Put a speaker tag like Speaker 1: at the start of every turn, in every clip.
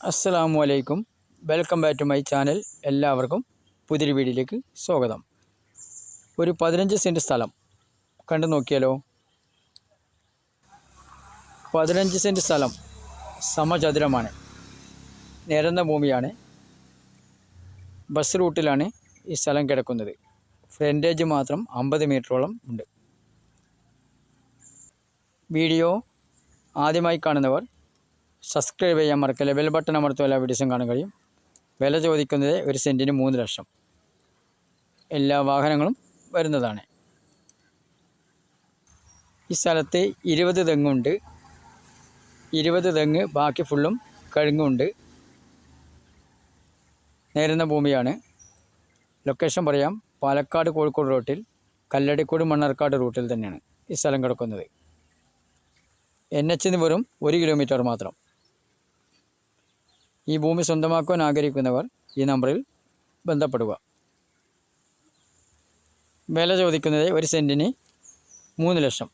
Speaker 1: അസ്സലാമു അലൈക്കും welcome back to my channel. എല്ലാവർക്കും പുതിരി വീടിലേക്ക് സ്വാഗതം. ഒരു പതിനഞ്ച് സെന്റ് സ്ഥലം. കണ്ടു നോക്കിയാലോ? പതിനഞ്ച് സെന്റ് സ്ഥലം സമചതുരമാണ്. നിരന്ന ഭൂമിയാണ്. ബസ് റൂട്ടിലാണ് ഈ സ്ഥലം കിടക്കുന്നത്. ഫ്രണ്ടേജ് മാത്രം അമ്പത് മീറ്ററോളം ഉണ്ട്. വീഡിയോ ആദ്യമായി കാണുന്നവർ സബ്സ്ക്രൈബ് ചെയ്യാൻ മറക്കില്ല ബെൽ ബട്ടൺ അമർത്തുക എല്ലാ വീഡിയോസും കാണാൻ കഴിയും. വില ചോദിക്കുന്നത് ഒരു സെന്റിന് മൂന്ന് ലക്ഷം. എല്ലാ വാഹനങ്ങളും വരുന്നതാണ്. ഈ സ്ഥലത്ത് ഇരുപത് തെങ്ങുണ്ട് ഇരുപത് തെങ്ങ് ബാക്കി ഫുള്ളും കഴുങ്ങുണ്ട് നേരുന്ന ഭൂമിയാണ്. ലൊക്കേഷൻ പറയാം പാലക്കാട് കോഴിക്കോട് റൂട്ടിൽ കല്ലടിക്കോട് മണ്ണാർക്കാട് റൂട്ടിൽ തന്നെയാണ് ഈ സ്ഥലം കിടക്കുന്നത്. എൻ നിന്ന് വെറും ഒരു കിലോമീറ്റർ മാത്രം. ഈ ഭൂമി സ്വന്തമാക്കുവാൻ ആഗ്രഹിക്കുന്നവർ ഈ നമ്പറിൽ ബന്ധപ്പെടുക. വില ചോദിക്കുന്നത് ഒരു സെന്റിന് മൂന്ന് ലക്ഷം.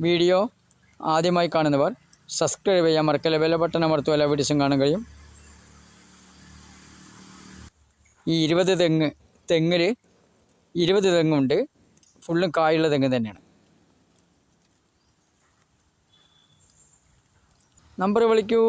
Speaker 1: വീഡിയോ ആദ്യമായി കാണുന്നവർ സബ്സ്ക്രൈബ് ചെയ്യാൻ മറക്കല്ല? ബെല്ല ബട്ടൺ അമർത്തുക എല്ലാ വീഡിയോസും കാണാൻ കഴിയും. ഈ ഇരുപത് തെങ്ങ് തെങ്ങിൽ ഇരുപത് തെങ്ങുണ്ട്. ഫുള്ളും കായുള്ള തെങ്ങ് തന്നെയാണ്. നമ്പർ വിളിക്കൂ.